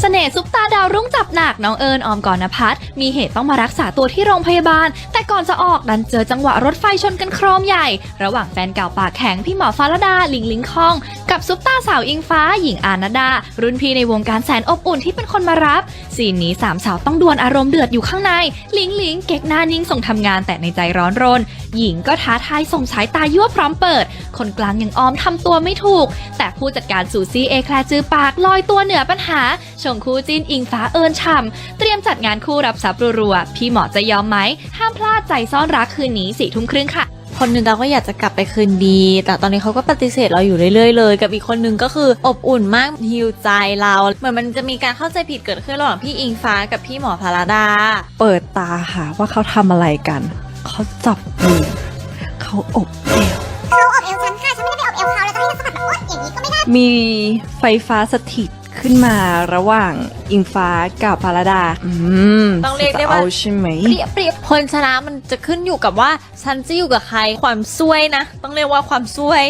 เสน่ห์ซุปตาดาวรุ่งจับหนักน้องเอิญออมกรณพัฒน์มีเหตุต้องมารักษาตัวที่โรงพยาบาล แต่ก่อนจะออกดันเจอจังหวะรถไฟชนกันโครมใหญ่ ระหว่างแฟนเก่าปากแข็งพี่หมอฟ้าลดาลิงลิงคองกับซุปตาสาวอิงฟ้า หญิงอานาดา รุ่นพี่ในวงการแสนอบอุ่นที่เป็นคนมารับซีนนี้สามสาวต้องดวลอารมณ์เดือดอยู่ข้างใน ลิงลิงเก๊กหน้านิ่งส่งทำงานแต่ในใจร้อนรน หญิงก็ท้าทายส่งสายตายั่วพร้อมเปิด คนกลางยังออมทำตัวไม่ถูก แต่ผู้จัดการซูซี่เอแคลร์จือปากลอยตัวเหนือปัญหาชงคู่จินอิงฟ้าเอิญฉ่ำเตรียมจัดงานคู่รับทรัพย์รัวๆพี่หมอจะยอมไหมห้ามพลาดใจซ่อนรักคืนนี้สี่ทุ่มครึ่งค่ะ คนหนึงเราก็อยากจะกลับไปคืนดี แต่ตอนนี้เขาก็ปฏิเสธเราอยู่เรื่อยๆเลย กับอีกคนนึงก็คืออบอุ่นมากฮิวใจเรา เหมือนมันจะมีการเข้าใจผิดเกิดขึ้นระหว่างพี่อิงฟ้ากับพี่หมอพาราดา เปิดตาหาว่าเขาทำอะไรกัน เขาจับมือเขาอบเอวเขาอบเอวฉันค่ะ ฉันไม่ได้ไปอบเอวเขาแล้วจะให้ฉันสะบัดแบบโอ๊ยอย่างนี้ก็ไม่ได้ มีไฟฟ้าสถิต ขึ้นมาระหว่างอิงฟ้ากับพาราดา อืมต้องเรียกได้ว่า จะเอาใช่ไหม เปรียบเปรียบคนชนะมันจะขึ้นอยู่กับว่าฉันจะอยู่กับใครความซวยนะ ต้องเรียกว่าความซวย